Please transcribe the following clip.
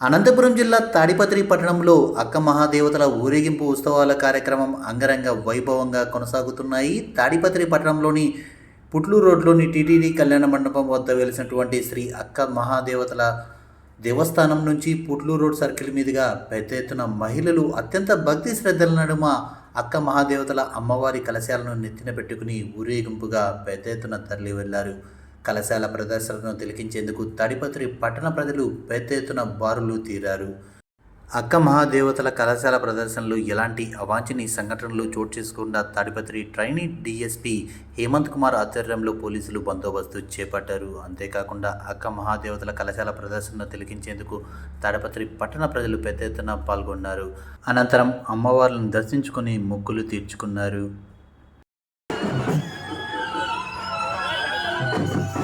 అనంతపురం జిల్లా తాడిపత్రి పట్టణంలో అక్క మహాదేవతల ఊరేగింపు ఉత్సవాల కార్యక్రమం అంగరంగ వైభవంగా కొనసాగుతున్నాయి. తాడిపత్రి పట్టణంలోని పుట్లు రోడ్లోని టీటీడీ కళ్యాణ మండపం వద్ద వెలిసినటువంటి శ్రీ అక్క మహాదేవతల దేవస్థానం నుంచి పుట్లు రోడ్ సర్కిల్ మీదుగా పెద్ద ఎత్తున మహిళలు అత్యంత భక్తి శ్రద్ధల నడుమ అక్క మహాదేవతల అమ్మవారి కలశాలను నెత్తిన పెట్టుకుని ఊరేగింపుగా పెద్ద ఎత్తున తరలి వెళ్ళారు కళాశాల ప్రదర్శనను తిలకించేందుకు తాడిపత్రి పట్టణ ప్రజలు పెద్ద ఎత్తున బారులు తీరారు. అక్క మహాదేవతల కళాశాల ప్రదర్శనలు ఎలాంటి అవాంఛనీయ సంఘటనలు చోటు చేసుకుండా తాడిపత్రి ట్రైనీ డీఎస్పీ హేమంత్ కుమార్ ఆధ్వర్యంలో పోలీసులు బందోబస్తు చేపట్టారు. అంతేకాకుండా అక్క మహాదేవతల కళాశాల ప్రదర్శనను తిలకించేందుకు తాడిపత్రి పట్టణ ప్రజలు పెద్ద ఎత్తున పాల్గొన్నారు. అనంతరం అమ్మవార్లను దర్శించుకుని మొక్కులు తీర్చుకున్నారు. Thank you.